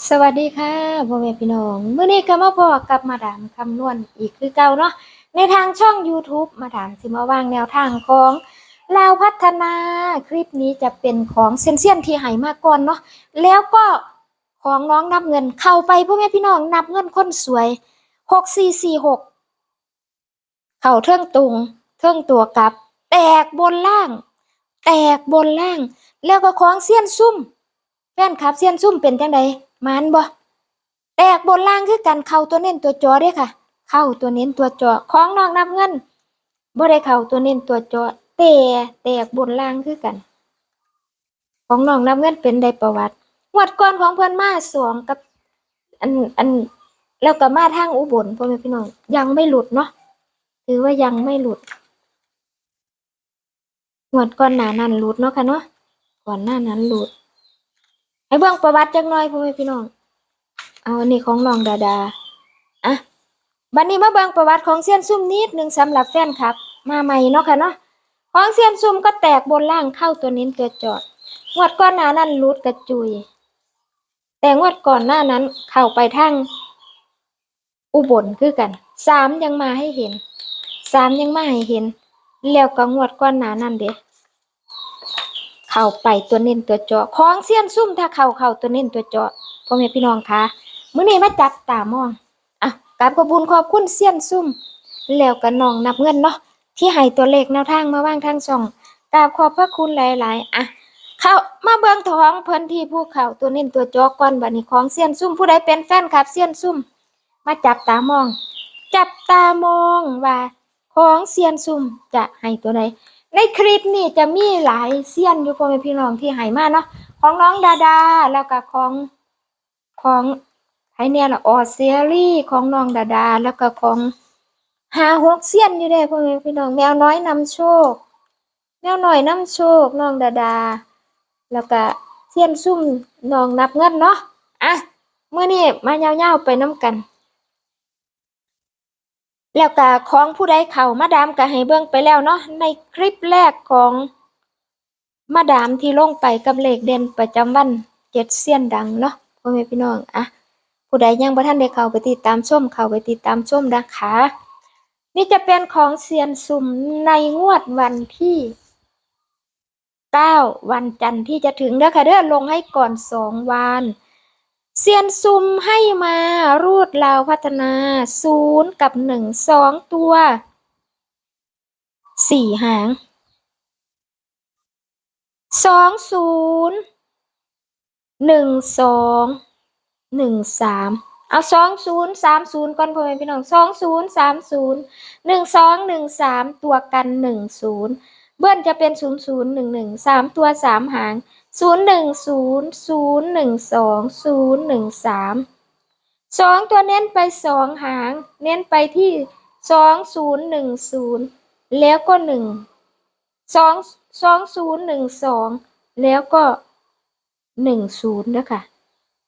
สวัสดีค่ะพ่อแม่พี่น้องเมื้อนี้ก็มาพอกับมาดามคำนวณอีกคือเก่าเนาะในทางช่อง YouTube มาดามสิมาวางแนวทางของลาวพัฒนาคลิปนี้จะเป็นของเซียนเซียนที่ให้มาก่อนเนาะแล้วก็ของน้องนับเงินเข้าไปพ่อแม่พี่น้องนับเงินคนสวย6446เข้าเทิงตุงเทิงตัวกลับ แตกบนล่าง แตกบนล่าง แล้วก็ของเซียนซุ่มแฟนคลับเซียนซุ่มเป็นจังได มานบ่แตกบนล่างคือกันเข้าตัวเน้นตัวจอเด้ค่ะ เข้าตัวเน้นตัวจอของนอกนับเงินบ่ได้เข้าตัวเน้นตัวจอแต่แตกบนล่างคือกัน ของน้องนับเงินเป็นได้ประวัติงวดก่อนของเพิ่อนมาสองกับ อันอันแล้วก็มาทางอุบลพ่อแม่พี่น้องยังไม่หลุดเนาะถือว่ายังไม่หลุดงวดก่อนหนานั้นหลุดเนาะค่ะเนาะก่อนหน้านั้นหลุด ให้เบิ่งประวัติจักหน่อยพ่อแม่พี่น้อง เอาอันนี้ของน้องดาดา อะ บัดนี้มาเบิ่งประวัติของเซียนซุ่มนิดหนึงสำหรับแฟนคลับ มาใหม่เนาะค่ะเนาะ ของเซียนซุ่มก็แตกบนล่างเข้าตัวเน้นตัวจอด งวดก่อนหน้านั้นรูดกระจุย แต่งวดก่อนหน้านั้นเข้าไปทางอุบลคือกัน สามยังมาให้เห็น สามยังมาให้เห็น แล้วก็งวดก่อนหน้านั้นเด้ เข้าไปตัวเน้นตัวเจาะของเสี้ยนซุ่มถ้าเข้าเข้าตัวเน้นตัวเจาะพ่อแม่พี่น้องคะมื้อนี้มาจับตามองอะกราบขอบคุญขอบคุณเสี้ยนซุ่ม แล้วก็น้องนับเงินเนาะที่ให้ตัวเลขแนวทางมาว่างทางช่องกราบขอบพระคุณหลาย ๆ อะเข้ามาเบิ่งท้องเพิ่นที่ผู้เข้าตัวเน้นตัวเจาะก่อนบัดนี้ของเสี้ยนซุ่มผู้ใดเป็นแฟนคลับเสี้ยนซุ่ม มาจับตามอง จับตามองว่าของเสี้ยนซุ่มจะให้ตัวใด ในคลิปนี่จะมีหลายเซียนอยู่พ่อแม่พี่น้องที่ให้มาเนาะของน้องดาดาแล้วก็ของของไผเนี่ยล่ะออเซียรี่ของน้องดาดา แล้วก็ของหาหกเซียนอยู่เด้พ่อแม่พี่น้องแมวน้อยนำโชค แมวหน่อยนำโชคน้องดาดา แล้วก็เซียนซุ่มน้องนับเงินเนาะอะเมื้อนี้มายาๆไปน้ำกัน แล้วก็ของผู้ใดเข้ามาดามก็ให้เบิ่งไปแล้วเนาะในคลิปแรกของมาดามที่ลงไปกับเลขเด่นประจำวันเจ็ดเสี้ยนดังเนาะพ่อแม่พี่น้องอะผู้ใดยังบ่ทันได้เข้าไปติดตามชมเข้าไปติดตามชมนะคะนี่จะเป็นของเซียนซุ่มในงวดวันที่เก้าวันจันทร์ที่จะถึงเด้อค่ะเด้อลงให้ก่อนสองวัน เซียนซุมให้มารูดลาวพัฒนาศูนย์กับหนึ่งสองตัวสี่หางสองศูนย์หนึ่งสองหนึ่งสามเอาสองศูนย์สามศูนย์ก่อนพ่อแม่พี่น้องสองศูนย์สามศูนย์หนึ่งสองหนึ่งสามตัวกันหนึ่งศูนย์เบิ้ลจะเป็นศูนย์ศูนย์หนึ่งหนึ่งสามตัวสามหาง ศูนย์หนึ่งศูนย์ศูนย์หนึ่งสองศูนย์หนึ่งสามสองตัวเน้นไปสองหาง เน้นไปที่สองศูนย์หนึ่งศูนย์แล้วก็หนึ่งสองสองศูนย์หนึ่งสองแล้วก็หนึ่งศูนย์เด้อค่ะ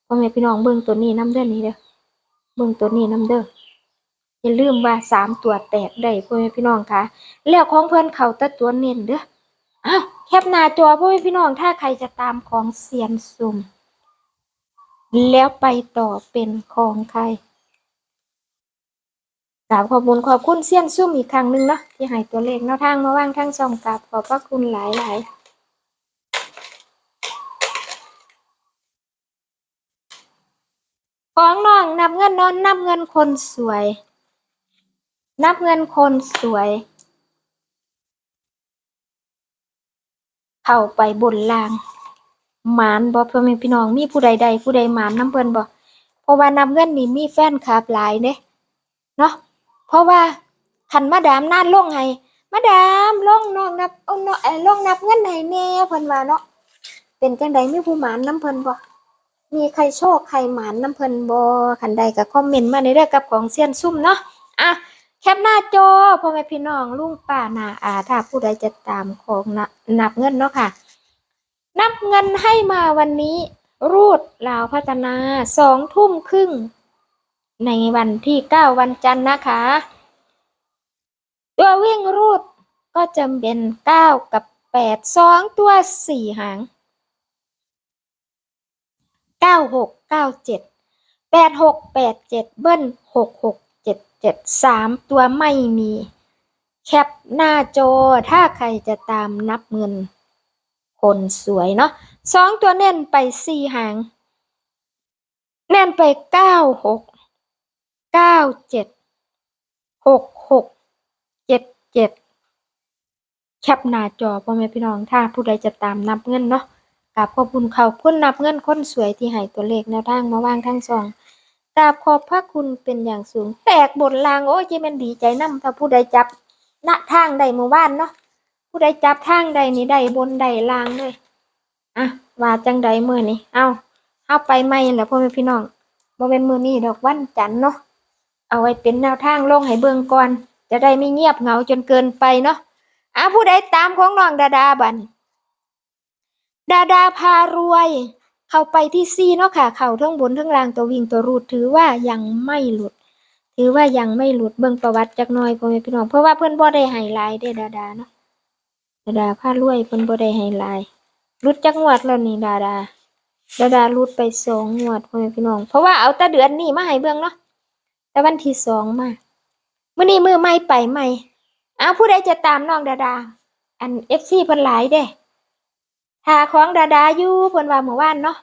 พ่อแม่พี่น้องเบิ่งตัวนี้น้ำเด้อนี้เด้อเบิ่งตัวนี้น้ำเด้ออย่าลืมว่าสามตัวแตกได้พ่อแม่พี่น้องค่ะ แล้วของเพื่อนเขาแต่ตัวเน้นเด้ออ้าว ปหน้าจอพ่อแม่พี่น้องถ้าใครจะตามของเซียนซุ่ม แล้วไปต่อเป็นของใครกราบขอบคุณขอบคุณเซียนซุ่มอีกครั้งหนึ่งเนาะที่ให้ตัวเลขแนวทางมาว่างทั้งสองกราบขอบพระคุณหลายหลายของน้องนับเงินนอนนับเงินคนสวย นับเงินคนสวย เข้าไปบนล่างหมานบ่พ่อแม่พี่น้องมีผู้ใดใดผู้ใดหมานน้ำเพิ่นบ่เพราะว่านับเงินนี่มีแฟนคลับหลายเด้เนาะเพราะว่าคันมาดามนานล่องให้มาดามล่องนองนับเอาเนาะเอ้ยลงนับเงินให้แน่เพิ่นว่าเนาะเป็นจังใดมีผู้หมานน้ำเพิ่นบ่มีใครโชคใครหมานน้ำเพิ่นบ่คันใดก็คอมเมนต์มาในเด้องกับของเซียนซุ่มเนาะอะ แคปหน้าจอพ่อแม่พี่น้องลุงป้านาอาถ้าผู้ใดจะตามของน,นับเงินเนาะค่ะ นับเงินให้มาวันนี้ รูดลาวพัฒนาสองทุ่มครึ่ง ในวันที่เก้าวันจันทร์นะคะ ตัววิ่งรูดก็จะเป็นเก้ากับแปดสองตัวสี่หางเก้าหกเก้าเจ็ดแปดหกแปดเจ็ดเบิ้ลหกหก เจ็ดเจ็ดสามตัวไม่มี แคปหน้าจอถ้าใครจะตามนับเงิน คนสวยเนาะสองตัวเน้นไปสี่หางเน้นไปเก้าหกเก้าเจ็ดหกหกเจ็ดเจ็ดแคปหน้าจอพ่อแม่พี่น้องถ้าผู้ใดจะตามนับเงินเนาะกราบขอบคุณเขาคุณนับเงินคนสวยที่ให้ตัวเลขแนวทางมาวางทั้งสอง กราบขอบพระคุณเป็นอย่างสูง แตกบนลางโอ้ยจิแมันดีใจนํถ้าผู้ใดจับณทางใดหมู่บ้านเนาะผู้ใดจับทางใดนี่ใดบนใดลางเลยอะว่าจังใดมื้อนี้เอาเอาไปใหม่แหล้วพ่อแม่พี่น้องบ่เป็นมือนี้ดอกวันจันเนาะเอาไว้เป็นแนวทางลงให้เบิ่งก่อน จะได้ไม่เงียบเหงาจนเกินไปเนาะอะผู้ใดตามของน้องดาดาบันดาดาพารวย เข้าไปที่ซีเนาะค่ะ เข่าทั้งบนทั้งล่างตัววิ่งตัวรูดถือว่ายังไม่หลุด ถือว่ายังไม่หลุดเบิ่งประวัติจักน่อยพ่อแม่พี่น้องเพราะว่าเพิ่อนบ่ได้ไฮไลท์เด้ดาดาเนาะดาดาพารวยเพิ่นบ่ได้ไฮไลท์หลุดจักงวดแล้วนี่ดาดาดาดาหลุดไปสองงวดพ่อแม่พี่น้อง เพราะว่าเอาแต่เดือนนี้มาให้เบิ่งเนาะแต่วันที่สองมามื้อนี้มือใหม่ไปใหม่อ้าวผู้ใดจะตามน้องดาดา อัน FC เพิ่นหลายเด้ หาของดาดาอยู่เพิ่นว่าเมื่อวานเนาะ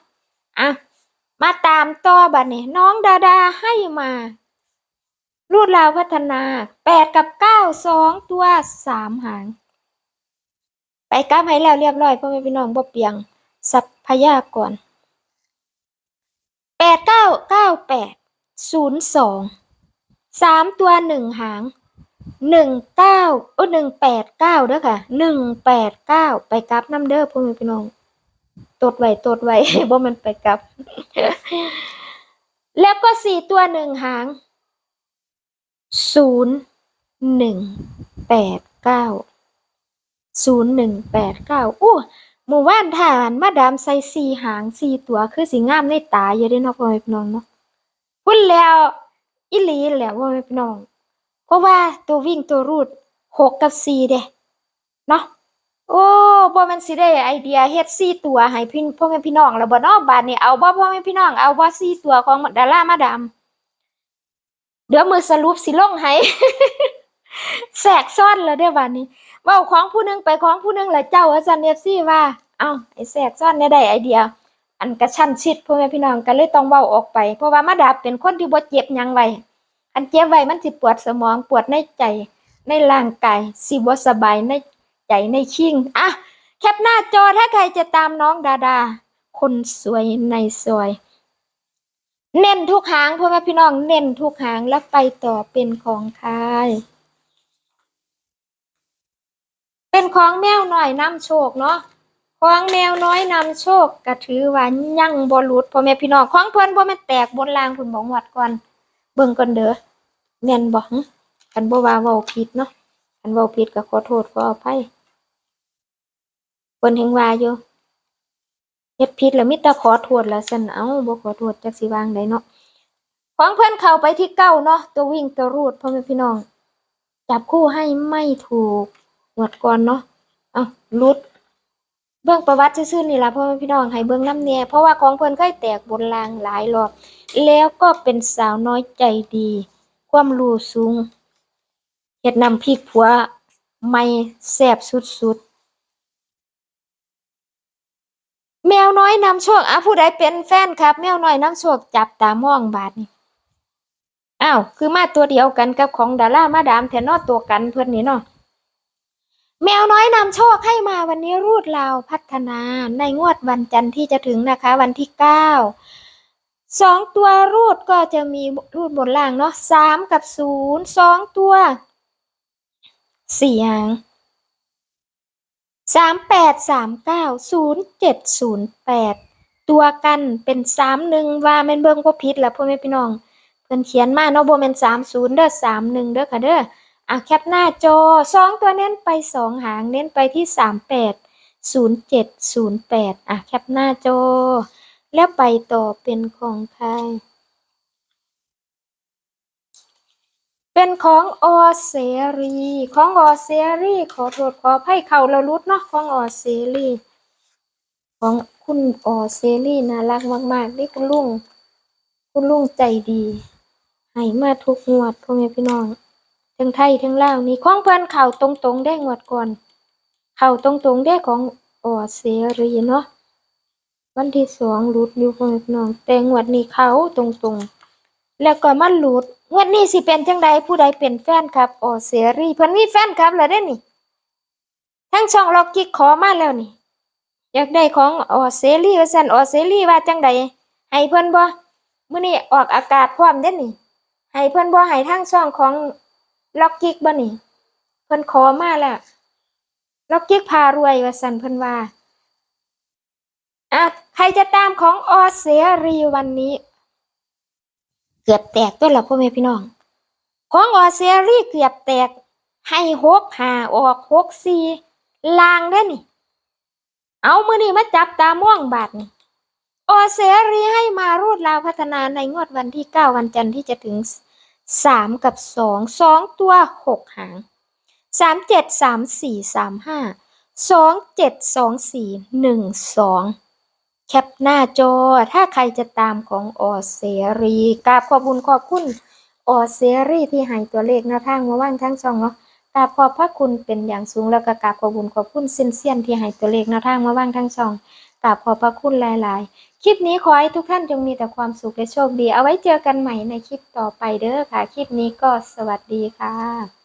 อะมาตามต่อบัดนี้น้องดาดาให้มารูดลาวพัฒนาแปดกับเก้าสองตัวสามหาง ไปกลับให้แล้วเรียบร้อยพ่อแม่พี่น้องบ่เปียงสัพยากรแปดเก้าเก้าแปดศูนย์สองสามตัวหนึ่งหาง หนึ่งเก้าโอ้หนึ่งแปดเก้าเด้อค่ะหนึ่งแปดเก้าไปกลับน้ำเด้อพ่อแม่พี่น้องตดไว้ตดไว้บ่มันไปกลับ แล้วก็สี่ตัวหนึ่งหางศูนย์หนึ่งแปดเก้าศูนย์หนึ่งแปดเก้าอู้หมู่บ้านทารมาดามใส่สี่หางสี่ตัวคือสีงามในตาอยู่เด้เนาะพ่อแม่พี่น้องเนาะพุ่นแล้วอีหลีแล้วพ่อแม่พี่น้อง ราะว่าตัววิ่งตัวรูดหกกับสี่เด้เนาะโอ้บ่แม่นสิได้ไอเดียเฮ็ด4ตัวให้พี่พ่อแม่พี่น้องแล้วบ่เนาะบาดนี้เอาบ่พ่อแม่พี่น้องเอาบ่4ตัวของดารามาดามเดี๋ยวมือสรุปสิลงให้แทรกซ้อนแล้วเด้บาดนี้เว้าของผู้หนึงไปของผู้หนึงแล้วเจ้าว่าซั่น FC ว่าเอ้าไอแทรกซ้อนเนี่ยได้ไอเดียอันกระชั้นชิดพ่อแม่พี่น้องก็เลยต้องเว้าออกไป เพราะว่ามาดามเป็นคนที่บ่เจ็บยังไว้ อันเจ็บไว้มันสิปวดสมองปวดในใจในร่างกายสิบ่สบายในใจในชิงอะแคปหน้าจอถ้าใครจะตามน้องดาดา คนสวยในซอย เน้นทุกหางพ่อแม่พี่น้องเน้นทุกหางแล้วไปต่อเป็นของใครเป็นของแมวหน่อยนำโชคเนาะของแมวน้อยนำโชคก็ถือว่ายั่งบ่หลุดพ่อแม่พี่น้องของเพิ่อนบ่แม่นแตกบนรางคุณบอกวัดก่อน เบิ่งก่อนเด้อแม่นบ่คันบ่ว่าเว้าผิดเนาะคันเว้าผิดก็ขอโทษขออภัยเพิ่นแห่งว่าอยู่เฮ็ดผิดแล้วมีแต่ขอโทษแล้วซั่นเอ้าบ่ขอโทษจักสิวางได้เนาะของเพิ่นเข้าไปที่เก้าเนาะตัววิ่งตัวรูดพ่อแม่พี่น้อง จับคู่ให้ไม่ถูกงวดก่อนเนาะเอ้าลุด เบิ่งประวัติซื่อๆนี่ละพ่อแม่พี่น้องให้เบิ่งน้ำแหน่ยเพราะว่าของเพิ่นเคยแตกบนรางหลายรอบแล้วก็เป็นสาวน้อยใจดี ความรู้สูงเฮ็ดนำพริกผัวไม่แซ่บสุดๆ แมวน้อยนำโชคอะผู้ใดเป็นแฟนครับ แมวน้อยนำโชคจับตามองบาดนี่อ้าวคือมาตัวเดียวกันกับของดารามาดามแทนนอตัวกันเพื่อนนี่เนาะ แมวน้อยนำโชคให้มาวันนี้รูดลาพัฒนาในงวดวันจันทร์ที่จะถึงนะคะ วันที่เก้าสองตัวรูดก็จะมีรูดบนล่างเนาะสามกับศูนย์สองตัวสี่หางสามแปดสามเก้าศูนย์เจ็ดศูนย์แปดตัวกันเป็นสามหนึ่งว่าแม่นเบิ่งบ่ผิดล่ะพ่อแม่พี่น้อง เพิ่นเขียนมาเนาะบ่แม่นสามศูนย์เด้อสามหนึ่งเด้อค่ะเด้อ อะแคปหน้าจอสองตัวเน้นไปสองหางเน้นไปที่สามแปดศูนย์เจ็ดศูนย์แปดอะแคปหน้าจอ แล้วไปต่อเป็นของใคร เป็นของออเสรีของออเสรีขอโทษขอให้เขาเรารุดเนาะของออเสรีของคุณออเสรีน่ารักมากๆนี่คุณลุง คุณลุงใจดีให้มาทุกงวดพ่อแม่พี่น้อง ทั้งไทยทั้งลาวนี่ของเพิ่นเข้าตรงๆได้งวดก่อน เข้าตรงๆได้ของออเสรีเนาะวันที่สองหลุดอยู่พ่อแม่พี่น้องแต่งวดนี้เขาตรงๆ แล้วก็มาหลุดงวดนี้สิเป็นจังใดผู้ใดเป็นแฟนครับออเสรีเพิ่นมีแฟนคลับแล้วเด้นี่ทั้งช่องล็อกกิ๊กขอมาแล้วนี่ อยากได้ของออเสรีว่าซั่นออเสรีว่าจังใดให้เพิ่นบ่มื้อนี้ออกอากาศพร้อมเด้นี่ให้เพิ่นบ่ให้ทางช่องของ ล็อกกิกบ่นี่เพิ่นขอมาแล้วล็อกกิกพารวยว่าซั่นเพิ่นว่าอะใครจะตามของออเสรีวันนี้ เกือบแตกตัวละพ่อแม่พี่น้อง ของออเสรีเกือบแตก ให้หกหาออกหกสี่ลางได้นี่ เอามือนี่มาจับตาม่วงบาทนี่ออเสรีให้มารูดลาวพัฒนาในงวดวันที่เก้าวันจันทร์ที่จะถึง สามกับสองสองตัวหกหางสามเจ็ดสามสี่สามห้าสองเจ็ดสองสี่หนึ่งสองแคปหน้าจอถ้าใครจะตามของออเสรีกราบขอบคุณขอบคุณออเสรีที่ให้ตัวเลขแนวทางมาว่างทั้งสองเนาะกราบขอบพระคุณเป็นอย่างสูงแล้วก็กราบขอบคุณขอบคุณเซียนเซียนที่ให้ตัวเลขแนวทางมาว่างทั้งสองกราบขอบพระคุณหลาย ๆ คลิปนี้ขอให้ทุกท่านจงมีแต่ความสุขและโชคดี เอาไว้เจอกันใหม่ในคลิปต่อไปเด้อค่ะ คลิปนี้ก็สวัสดีค่ะ